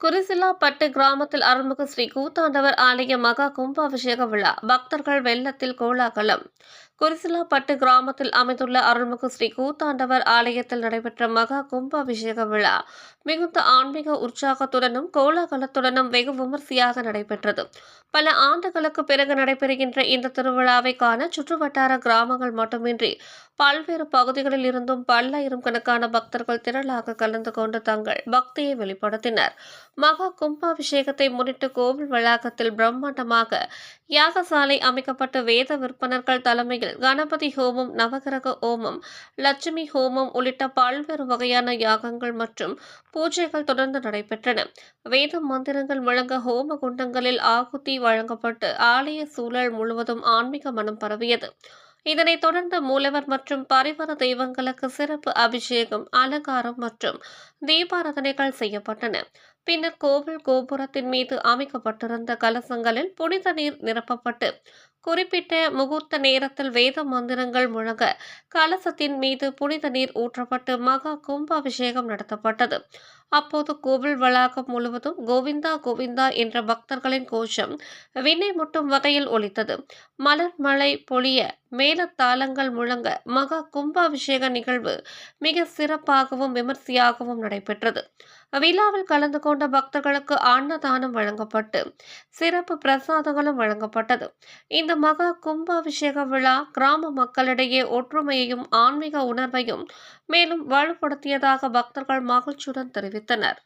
குருசிலாப்பட்டு கிராமத்தில் அருள்மிகு ஸ்ரீ கூத்தாண்டவர் ஆலய மகா கும்பாபிஷேக விழா. பக்தர்கள் வெள்ளத்தில் கோலாகலம். குருசிலாப்பட்டு கிராமத்தில் அமைந்துள்ள அருள்மிகு ஸ்ரீ கூத்தாண்டவர் ஆலயத்தில் நடைபெற்ற மகா கும்பாபிஷேக விழா மிகுந்த ஆன்மீக உற்சாகத்துடனும் கோலாகலத்துடனும் வெகு விமர்சையாக நடைபெற்றது. பல ஆண்டுகளுக்கு பிறகு நடைபெறுகின்ற இந்த திருவிழாவை காண சுற்றுவட்டார கிராமங்கள் மட்டுமின்றி பல்வேறு பகுதிகளில் இருந்தும் பல்லாயிரம் கணக்கான பக்தர்கள் திரளாக கலந்து கொண்டு தங்கள் பக்தியை வெளிப்படுத்தினர். மகா கும்பாபிஷேகத்தை முன்னிட்டு கோவில் வளாகத்தில் பிரம்மாண்டமாக யாகசாலை அமைக்கப்பட்டு வேத விற்பனர்கள் தலைமையில் கணபதி ஹோமம் நவகிரக ஹோமம் லட்சுமி ஹோமம் உள்ளிட்ட பல்வேறு வகையான யாகங்கள் மற்றும் பூஜைகள் தொடர்ந்து நடைபெற்றன. வேத மந்திரங்கள் முழங்க ஹோம குண்டங்களில் ஆகுதி வழங்கப்பட்டு ஆலய சூழல் முழுவதும் ஆன்மீக மனம் பரவியது. இதனைத் தொடர்ந்து மூலவர் மற்றும் பரிவர தெய்வங்களுக்கு சிறப்பு அபிஷேகம் அலங்காரம் மற்றும் தீபாராதனைகள் செய்யப்பட்டன. பின்னர் கோவில் கோபுரத்தின் மீது அமைக்கப்பட்டிருந்த கலசங்களில் புனித நீர் நிரப்பப்பட்டு குறிப்பிட்ட முகூர்த்த நேரத்தில் வேத மந்திரங்கள் முழங்க கலசத்தின் மீது புனித நீர் ஊற்றப்பட்டு மகா கும்பாபிஷேகம் நடத்தப்பட்டது. அப்போது கோவில் வளாகம் முழுவதும் கோவிந்தா கோவிந்தா என்ற பக்தர்களின் கோஷம் விண்ணை முட்டும் வகையில் ஒலித்தது. மலர் மழை பொழிய மேலத்தாளங்கள் முழங்க மகா கும்பாபிஷேக நிகழ்வு மிக சிறப்பாகவும் விமர்சையாகவும் நடைபெற்றது. விழாவில் கலந்து கொண்ட கொண்ட பக்தர்களுக்கு அன்னதானம் வழங்கப்பட்டு சிறப்பு பிரசாதங்களும் வழங்கப்பட்டது. இந்த மகா கும்பாபிஷேக விழா கிராம மக்களிடையே ஒற்றுமையையும் ஆன்மீக உணர்வையும் மேலும் வலுப்படுத்தியதாக பக்தர்கள் மகிழ்ச்சியுடன் தெரிவித்தனர்.